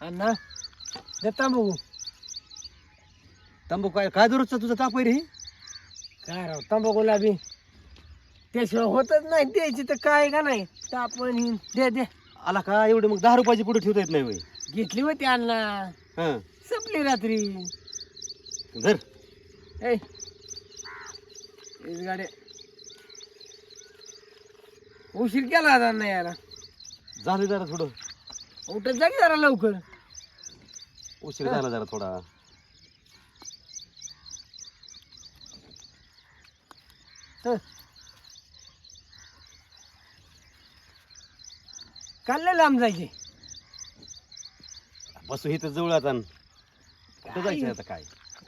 अण्णा दे तांबू तांबू काय काय दुरुस्त तुझा ताप आहे रे? काय राव तांबाखूला बी त्याशिवाय होतच नाही द्यायची तर काय का नाही? तापण दे दे. आला का एवढे? मग दहा रुपयाची पुढे ठेवता येत नाही होय? घेतली होती अण्णा. संपली रात्री. धर. ए गाड्या. उशीर केला आता नाही याला झालं जरा थोडं. उठत जा की जरा लवकर. उशीर झाला जरा थोडा. हं. काल लय लांब जायचे. बसू इथं जवळ आता. कुठं जायचं आता काय?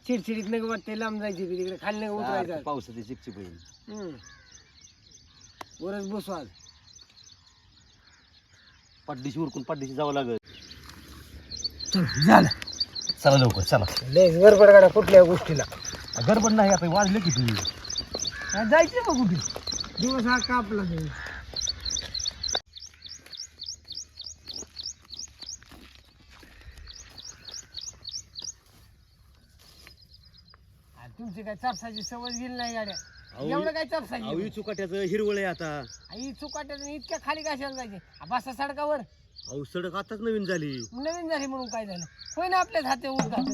चिडचिडीत नका वाटते लांब जायचे बी तिकडे. खाली नका उतरायचं. पावसाची चिपचिप होईल. हम्म. वरच बसू आज. उरकून पाठदिशी जावं लागत झालं. चला लवकर चला. लयच गडबड गाडा कुठल्या गोष्टीला. गडबड नाही आता वाजले किती? हा, जायचं मग कुठे. दिवस हा कापला जाईल तुमची काय चापसाची सवय गेली नाही गाड्या? एवढं काय अहो चुकाट्याचं हिरवळ आहे आता. आई चुकाट्यात इतक्या खाली कशाला जायचे? बसा सडकावर. अहो सडक आताच नवीन झाली. मग नवीन झाली म्हणून काय झालं? होय ना आपल्याच हाते उठतात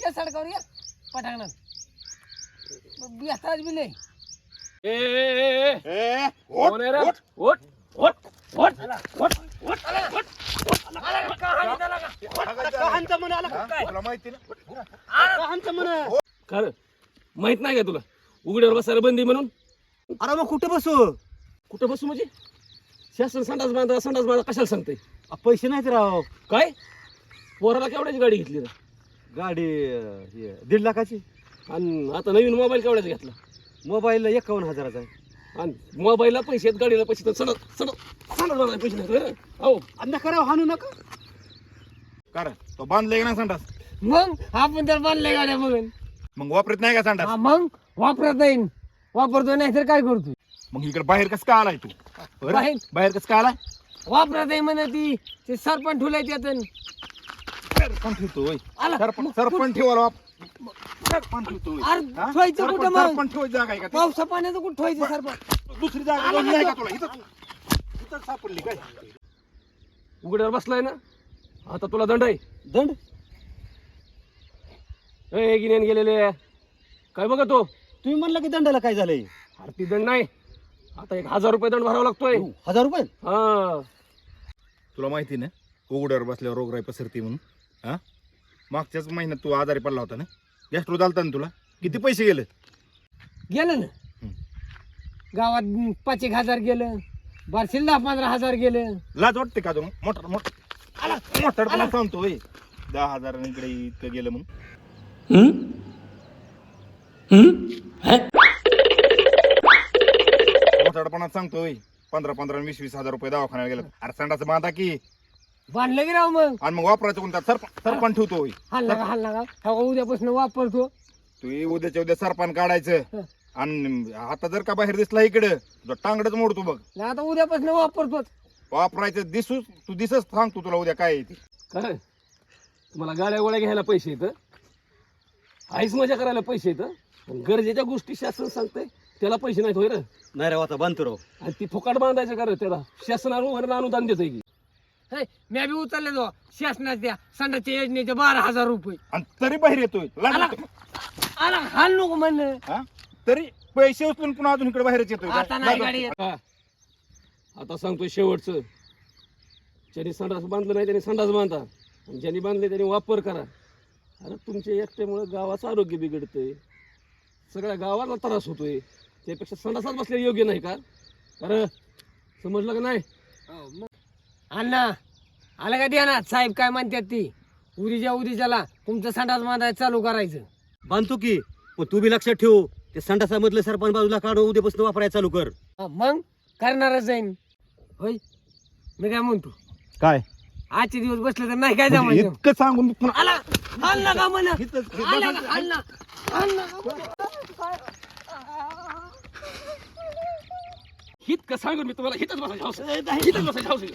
या सडकावर या पटांगणात मग बियाताच बी लय. खरं माहीत नाही का तुला? उघड्यावर बसायला बंदी म्हणून? अरे मग कुठं बसू? कुठं बसू म्हणजे? शासन संडास बांधा संडास बांधा कशाला सांगते अ, पैसे नाहीत राव. काय? पोराला केवढ्याची गाडी घेतली रे? गाडी अ, हे, दीड लाखाची. आणि आता नवीन मोबाईल केवढ्याचा घेतला? मोबाईल एकावन्न हजाराचा आहे. आणि मोबाईलला पैसे आहेत गाडीला पैसे आहेत, सडक सडक संडास बांधायला पैसे नाही रे. हो. अंदा करा हाणू नका. कारण तो बांधले का ना संडास? मग? आपण तर बांधले गाड्या बघून मग वापरत नाही का संडास हा मग? वापरत येईन वापरतो नाही तर काय करतो? मग इकडे बाहेर कसं का आलाय तू? बरं? बाहेर? बाहेर कसं का आलाय? वापरत आहे म्हणा ती. ते सरपंच ठुलाय त्यातून. सरपंच ठेवतो होय. आला. सरपंच सरपंच ठेवायला वाप- सरपंच ठेवतो होय. अरे हा? ठेवायचं कुठं सरपंच मग? सरपंच ठेवायची जागा आहे का ती? पावसा पाण्याचं कुठं ठेवायचं सरपंच दुसरी जागा आला कोणी नाही का का तुला? इथं इथं सापडली काय? उघड्यावर बसलाय ना? आता तुला दंड आहे. दंड? ए गिन्यान गेलेले. काय बघा तो? तुम्ही म्हणला की दंडाला काय झालंय? आरती दंड नाही. आता एक हजार रुपये दंड भरावा लागतोय. हजार रुपये? हा. तुला माहिती ना उघड्यावर बसल्यावर रोगराई पसरते म्हणून. हा? मागच्याच महिन्यात तू आजारी पडला होता ना? गॅस्ट्रो झालता ना तुला? किती पैसे गेले? गेलं ना. हम्म. गावात पाच एक हजार गेलं बारशील दहा पंधरा हजार गेलं. लाज वाटते का तुला मोटर मोटर मोटर सांगतो होय दहा हजार इकडे इतकं गेलं म्हणून. मोठडपणात सांगतो होय पंधरा पंधरा वीस वीस हजार रुपये दवाखान्यात गेलं अरे संडाचं बांधा की. बांधलं की राव मग. आणि मग वापरायचं कोणता? सरपंच सरपंच ठेवतो होय हल्ला का हल्ला का? हा उद्यापासून वापरतो. तू हे उद्याच्या उद्या सरपण काढायचं. हं. आणि आता जर का बाहेर दिसला इकडं तुझा टांगडच मोडतो बघ. आता उद्यापासून वापरतोच. वापरायचं दिसू तू दिसच सांगतो तुला उद्या काय आहे ते. काय? तुम्हाला गाड्या गोळ्या घ्यायला पैसे येतं आईच मजा करायला पैसे येतं पण गरजेच्या गोष्टी शासन सांगते त्याला पैसे नाहीत होय रे. नाही राव आता बांधतो राव आणि ती फुकाट बांधायचं का रे त्याला? शासनानं वगैरे अनुदान देतंय की. हे मी बी उचलले तो शासनाच्या संडाच्या योजनेचे बारा हजार रुपये. आणि तरी बाहेर येतोय. आला. हाल नको म्हणलं हा? तरी पैसे उचलून पुन्हा अजून इकडे बाहेरच येतोय? आता नाही लाज गाडी वाटते. येत. हा. आता सांगतोय शेवटचं. ज्यांनी संडास बांधलं नाही त्यांनी संडास बांधा. आणि ज्यांनी बांधले त्यांनी वापर करा. अरे तुमच्या एकट्यामुळे गावाचं आरोग्य बिघडतंय. सगळ्या गावाला त्रास होतोय. त्यापेक्षा संडासात बसलेलं योग्य नाही का? अरे समजलं का नाही? अण्णा आलं का द्या ना साहेब काय म्हणतात ती? उद्याच्या उद्याच्याला तुमचं संडास बांधायला चालू करायचं. बांधतो की पण तू बी लक्षात ठेव ते संडासामधलं सरपंच बाजूला काढून उद्यापासून वापरायला चालू कर. हा, मग? करणारच जाईन होय? मी काय म्हणतो? काय? आजचे दिवस बसले तर नाही काय जमायचं इतकं सांगून आला! हाल नका म्हणा? हाल नका, हाल ना. हाल. हित का सांगून मी तुम्हाला? हितच बसायचं हितच बसायचं